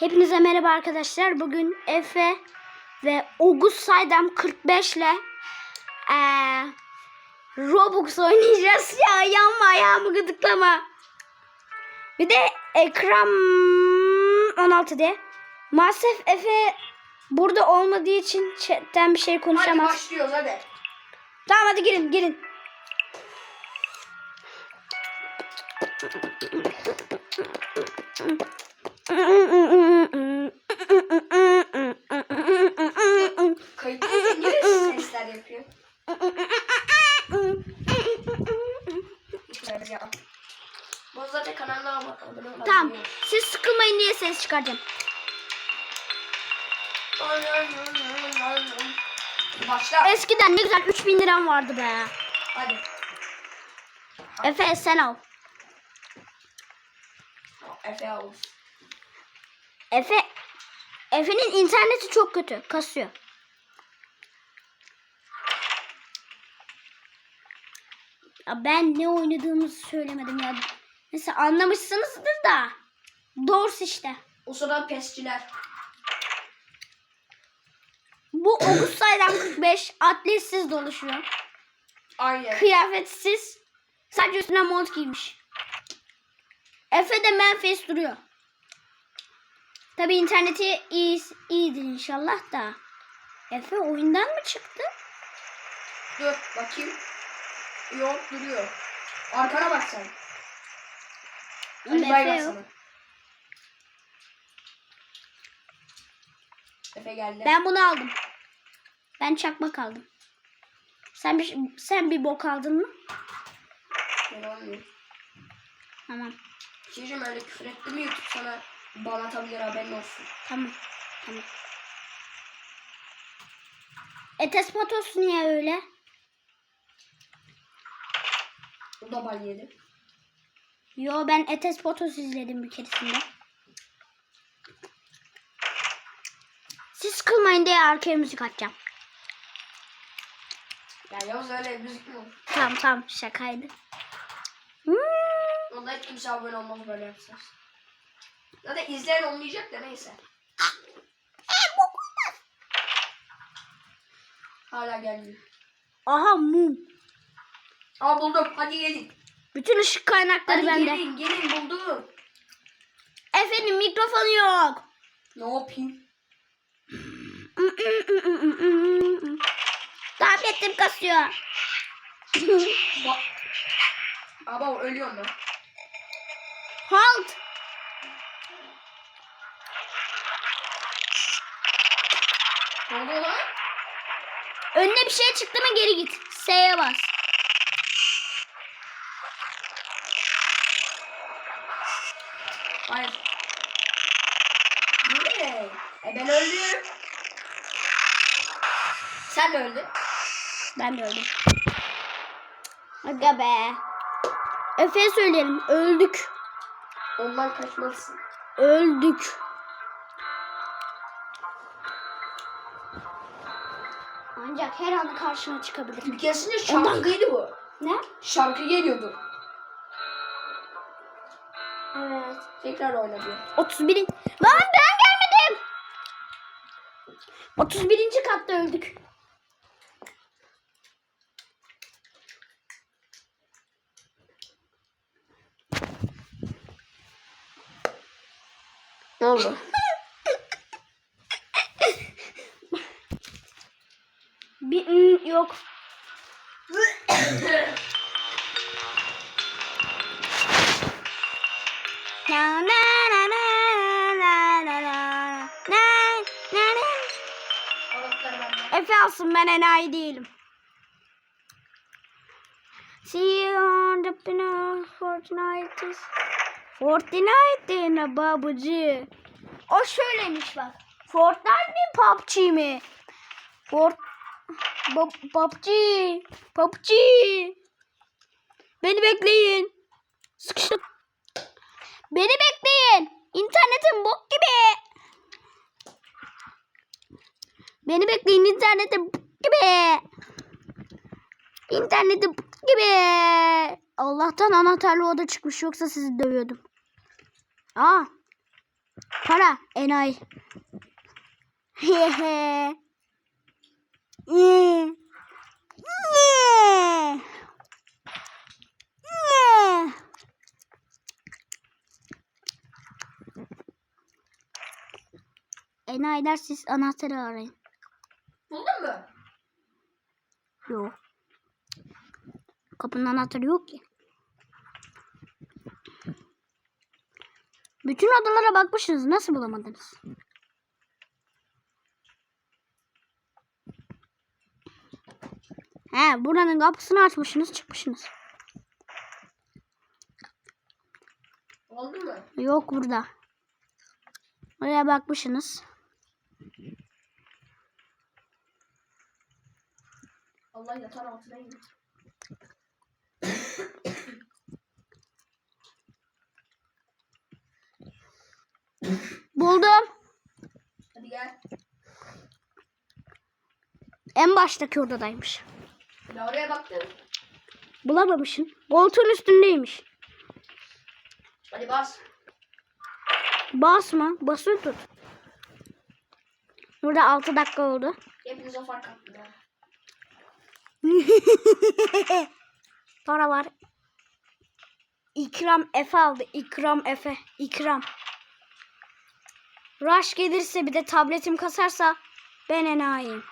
Hepinize merhaba arkadaşlar. Bugün Efe ve Ogus Saydam 45 ile eee, Robux oynayacağız. Ya yanma ayağımı gıdıklama. Bir de ekran 16'da. Maalesef Efe burada olmadığı için chatten bir şey Hadi konuşamaz. başlıyoruz hadi. Tamam hadi girin girin. Kayıtlı niye sesler yapıyor? Bu zaten kanalına abone olmayı tamam siz sıkılmayın diye ses çıkaracağım. Başla. Eskiden ne güzel 3000 liram vardı be. Hadi. Efe sen al. Efe Ağuz. Efe Efe'nin interneti çok kötü. Kasıyor. Ya ben ne oynadığımızı söylemedim ya. Neyse anlamışsınızdır da. Dors işte. O sırada pesçiler. Bu Augustay'dan 45 atletsiz dolaşıyor. Aynen. Kıyafetsiz. Sadece üstüne mont giymiş. Efe de Memphis duruyor. Tabi interneti iyi, iyidir inşallah da. Efe oyundan mı çıktı? Dur bakayım. Yok duruyor. Arkana bak sen. Efe yok. sana. Efe geldi. Ben bunu aldım. Ben çakmak aldım. Sen bir sen bir bok aldın mı? Ben almıyorum. Tamam. Şeycim öyle küfür etti mi YouTube sana bana atabilir haberin olsun. Tamam. Tamam. Etes patos niye öyle? O da bal yedi. Yo ben Etes patos izledim bir keresinde. Siz sıkılmayın diye arkaya müzik açacağım. Ya Yavuz öyle müzik mi? Tamam tamam şakaydı. Hmm. Onda hiç kimse abone olmaz böyle yapacağız. Zaten izleyen olmayacak da neyse. Hala gelmiyor. Aha mum. Aa buldum. Hadi gelin. Bütün ışık kaynakları Hadi bende. gelin gelin buldum. Efendim mikrofonu yok. Ne yapayım? Tabletim kasıyor. Ba Aba ölüyorum ben. Halt. Ne oluyor lan? Önüne bir şey çıktı mı geri git. S'ye bas. Hayır. Bu ne? E ben öldüm. Sen de öldün. Ben de öldüm. Aga be. Efe'ye söyleyelim. Öldük. Ondan kaçmalısın. Öldük. Her an karşına çıkabilir. Bir keresinde şarkıydı bu. Ne? Şarkı geliyordu. Evet. Tekrar oynadı. 31. Lan ben gelmedim. 31. katta öldük. Ne oldu? Bir ım, yok. Na na na na na na na na na. Efe alsın ben enayi değilim. See you on the pinnacle Fortnite. Fortnite ne babucu. O şöyleymiş bak. Fortnite mi PUBG mi? Fort PUBG. PUBG. Beni bekleyin. Sıkıştım. Beni bekleyin. İnternetim bok gibi. Beni bekleyin internetim bok gibi. İnternetim bok gibi. Allah'tan anahtarlı oda çıkmış yoksa sizi dövüyordum. Aa. Para. Enayi. Hehe. Enayiler siz anahtarı arayın. Buldun mu? Yok. Kapının anahtarı yok ki. Bütün odalara bakmışsınız. Nasıl bulamadınız? He, buranın kapısını açmışsınız, çıkmışsınız. Oldu mu? Yok burada. Oraya bakmışsınız. Allah yatar altına. Buldum. Hadi gel. En baştaki odadaymış. Ya oraya baktım. Bulamamışsın. Koltuğun üstündeymiş. Hadi bas. Basma. Basılı tut. Burada 6 dakika oldu. Hepinize fark attım ya. Para var. İkram Efe aldı. İkram Efe. İkram. Rush gelirse bir de tabletim kasarsa ben enayiyim.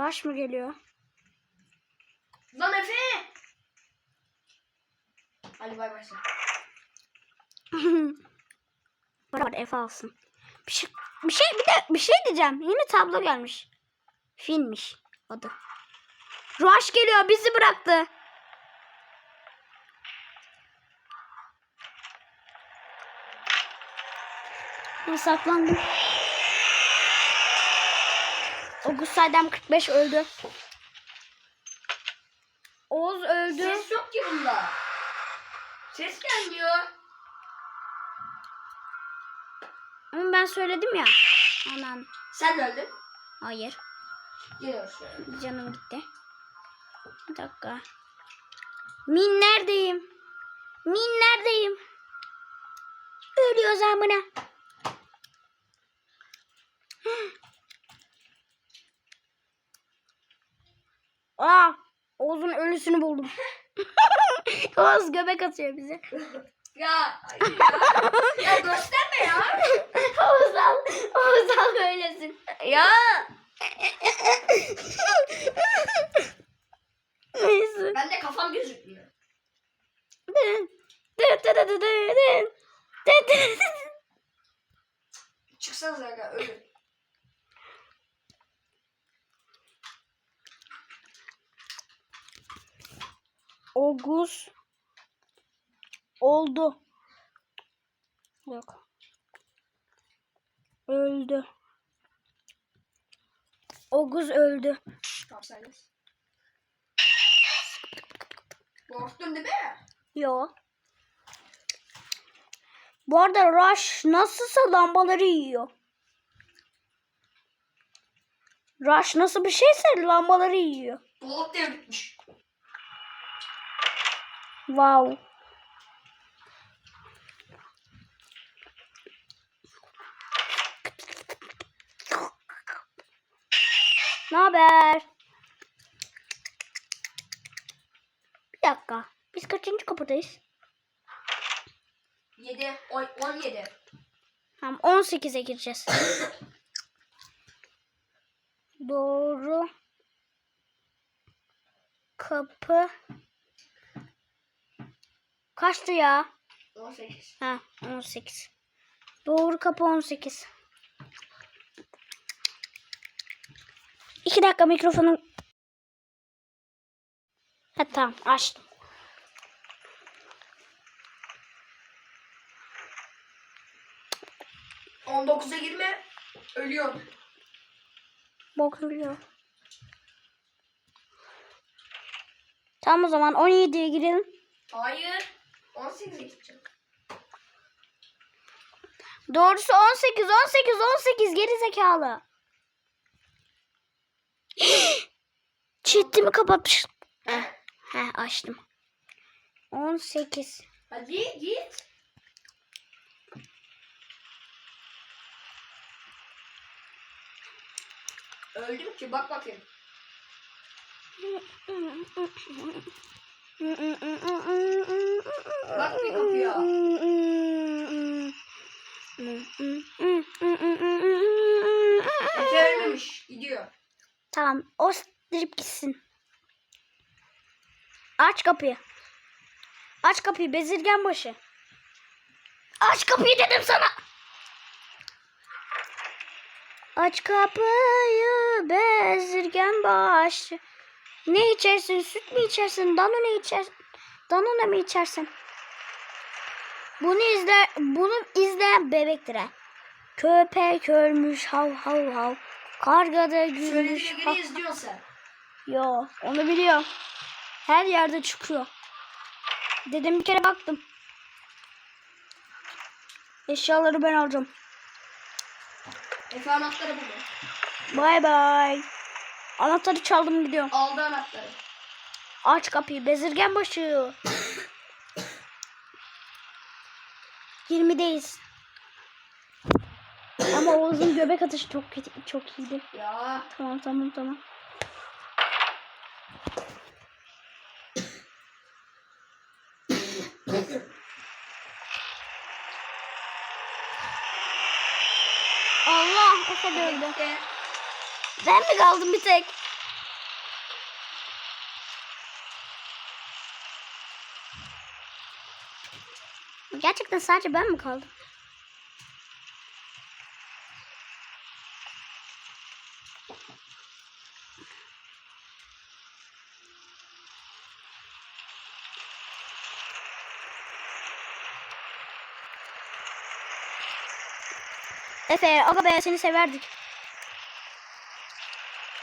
Rush mı geliyor? Lan Efe! Hadi bay bay sen. Var Efe alsın. Bir şey, bir şey bir de bir şey diyeceğim. Yeni tablo gelmiş. Filmmiş adı. Rush geliyor bizi bıraktı. Ben saklandım. Oğuz Saydam 45 öldü. Oğuz öldü. Ses yok ki bunda. Ses gelmiyor. Ama ben söyledim ya. Anan. Sen öldün. Hayır. Geliyoruz şöyle. Canım gitti. Bir dakika. Min neredeyim? Min neredeyim? Ölüyor zamına. Aa, Oğuz'un ölüsünü buldum. Oğuz göbek atıyor bize. Ya, ya gösterme ya. Oğuz al, Oğuz al öylesin. Ya. 9 oldu. Yok. Öldü. Oguz öldü. Kapsayız. Korktun değil mi? Yok. Bu arada Rush nasılsa lambaları yiyor. Rush nasıl bir şeyse lambaları yiyor. Bulut diye. Wow. Ne haber? Bir dakika. Biz kaçıncı kapıdayız? 7, 17. Tamam 18'e gireceğiz. Doğru. Kapı. Kaçtı ya? 18. Ha 18. Doğru kapı 18. İki dakika mikrofonu. Ha tamam açtım. Hı. 19'a girme. Ölüyorum. Bokluyor. Tamam o zaman 17'ye girelim. Hayır. 18'e gideceğim. Doğrusu 18, 18, 18 geri zekalı. Çiftimi kapatmış. Heh, heh, açtım. 18. Hadi git. Öldüm ki bak bakayım. Bak kapıya. Efe ölmemiş. Gidiyor. Tamam. O dirip gitsin. Aç kapıyı. Aç kapıyı bezirgen başı. Aç kapıyı dedim sana. Aç kapıyı bezirgen başı. Ne içersin? Süt mü içersin? Danone içersin? Danone mi içersin? Bunu izle, bunu izleyen bebektir ha. Köpek ölmüş hav hav hav. Karga da gülmüş. Yo onu biliyorum. Her yerde çıkıyor. Dedim bir kere baktım. Eşyaları ben alacağım. Efe anahtarı buldu. Bay bay. Anahtarı çaldım gidiyorum. Aldı anahtarı. Aç kapıyı bezirgen başı. 20'deyiz. Ama Oğuz'un göbek atışı çok kötü, çok iyiydi. Ya. Tamam tamam tamam. Allah Efe de öldü. Ben mi kaldım bir tek? Gerçekten sadece ben mi kaldım? Efe, aga be seni severdik.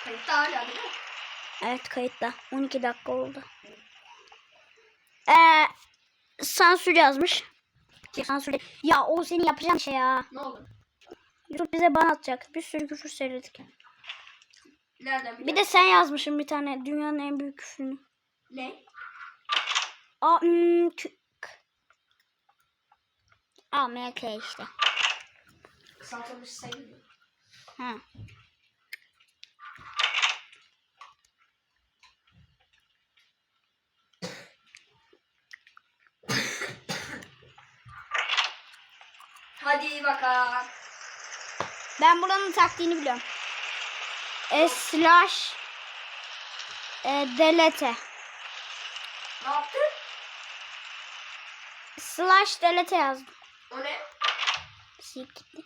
Kayıtta hala değil mi? Evet kayıtta. 12 dakika oldu. Ee, sansür yazmış. Sansür. Ya o seni yapacağın şey ya. Ne oldu? YouTube bize ban atacak. Bir sürü küfür söyledik. Nereden Bir de sen yazmışsın bir tane dünyanın en büyük küfrünü. Ne? A m k A M K işte. Kısaltılmış sayılıyor. Ha. Hadi bakalım. Ben buranın taktiğini biliyorum. E, slash e, delete. Ne yaptın? Slash delete yazdım. O ne? Silip gitti.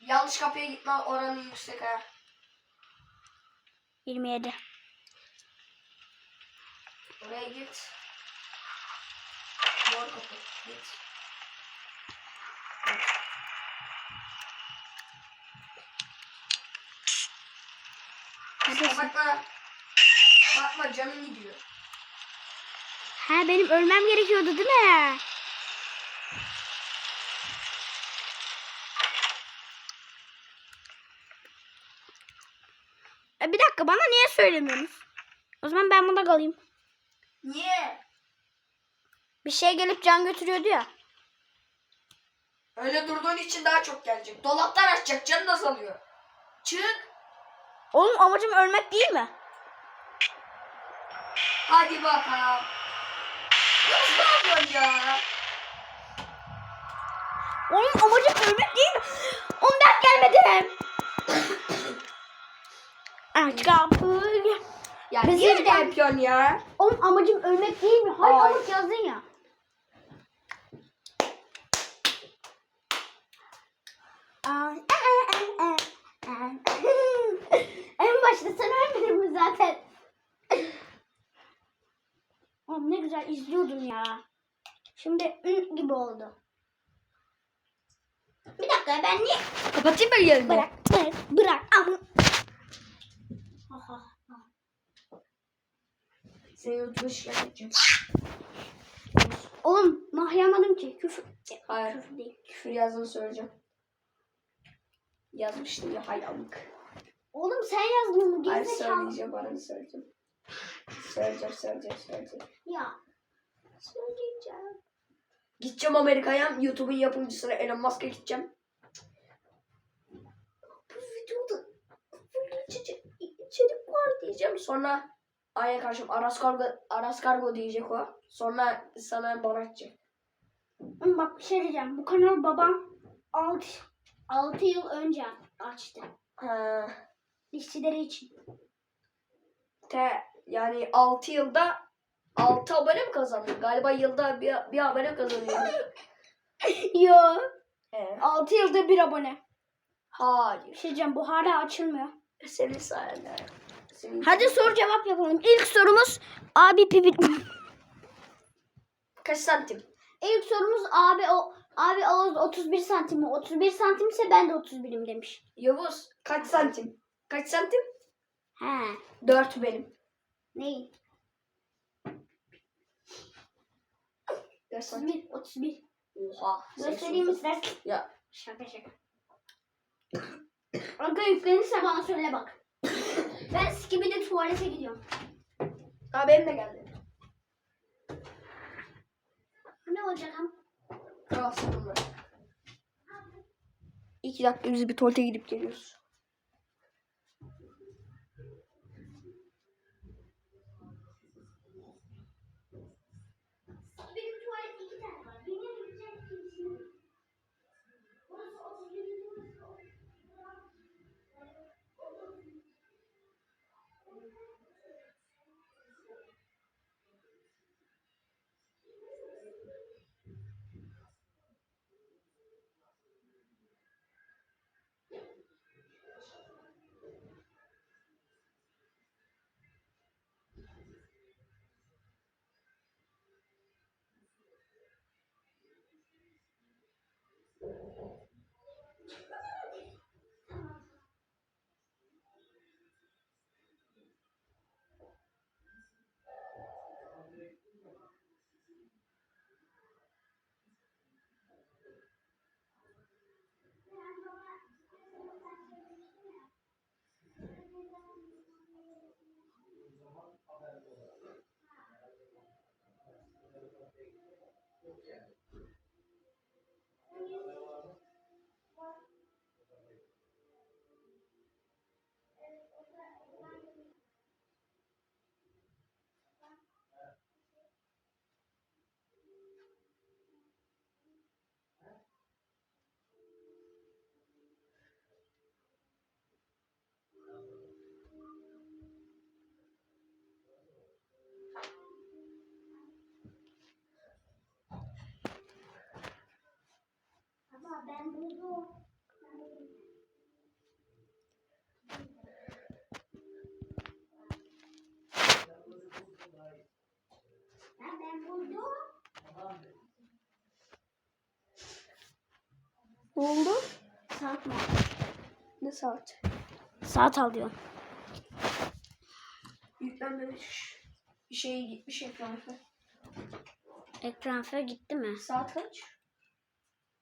Yanlış kapıya gitme oranı yüksek ha. 27. Oraya git. Mor kapı. Git. Neredesin? Bakma. Bakma canın gidiyor. Ha benim ölmem gerekiyordu değil mi? E, bir dakika bana niye söylemiyorsunuz? O zaman ben bunda kalayım. Niye? Bir şey gelip can götürüyordu ya. Öyle durduğun için daha çok gelecek. Dolaplar açacak canın azalıyor. Çık. Oğlum amacım ölmek değil mi? Hadi bakalım. Nasıl ne yapıyorsun ya? Oğlum amacım ölmek değil mi? Oğlum ben gelmedim. Aç kapıyı. Ya Biz niye de- öyle yapıyorsun ya? Oğlum amacım ölmek değil mi? Hayır Ay. amaç yazdın ya. En başta sen ölmedin mi zaten? Oğlum ne güzel izliyordum ya. Şimdi ın gibi oldu. Bir dakika ben niye... Kapatayım mı yerini? Bırak, bırak, bırak. Ama... Seni YouTube'a şikayet edeceğim. Oğlum mahyamadım ki. Küfür. Hayır. Küfür değil. Küfür yazdığını söyleyeceğim. Yazmıştım ya hayranlık. Oğlum sen yazdın onu Hayır söyleyeceğim bana söyleyeceğim. Söyleyeceğim, söyleyeceğim, söyleyeceğim. Ya. Söyleyeceğim. Gideceğim Amerika'ya. YouTube'un yapımcısına Elon Musk'a gideceğim. Bu videoda böyle içecek, içerik var diyeceğim. Sonra Aya karşım Aras Kargo, Aras Kargo diyecek o. Sonra sana bana atacak. Ama bak bir şey diyeceğim. Bu kanalı babam 6, 6 yıl önce açtı. Ha, İşçileri için. te, yani 6 yılda 6 abone mi kazandın? Galiba yılda bir, bir abone kazanıyor. Yo. He. 6 yılda bir abone. Bir Hayır. şey diyeceğim. Bu hala açılmıyor. Senin sayende. Senin Hadi soru cevap yapalım. İlk sorumuz abi pipi. Kaç santim? İlk sorumuz abi o abi Oğuz 31 santim mi? 31 santimse ben de 31'im demiş. Yavuz kaç santim? Kaç santim? He. 4 benim. Neyi? 4 santim. 31 31. Oha. Göstereyim istersen. Ya Şaka şaka. Aga yüklenirse bana söyle bak. ben gibi de tuvalete gidiyorum. Aa benim de geldi. Ne olacak ama? Aa sonunda. İki dakika biz bir tuvalete gidip geliyoruz. Ne oldu? Saat mi? Ne saat? Saat alıyorum. Yüklenmemiş. Bir şey gitmiş ekranı. Ekran fö gitti mi? Saat kaç?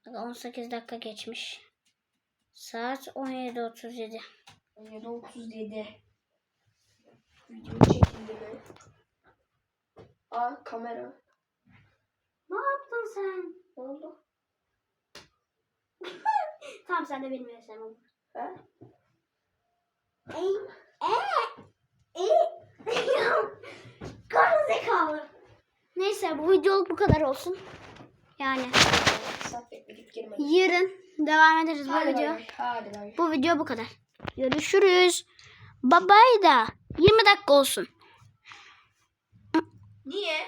18 dakika geçmiş. Saat 17.37. 17.37. Video çekildi mi? Aa kamera. Ne yaptın sen? Ne oldu? Tamam sen de benim esem ol. He? Ey, e, e, Karı zekalı. Neyse bu videoluk bu kadar olsun. Yani yarın devam ederiz bu Hadi video. bay bay. Hadi bay. Bu video bu kadar. Görüşürüz. Bye bye da 20 dakika olsun. Niye?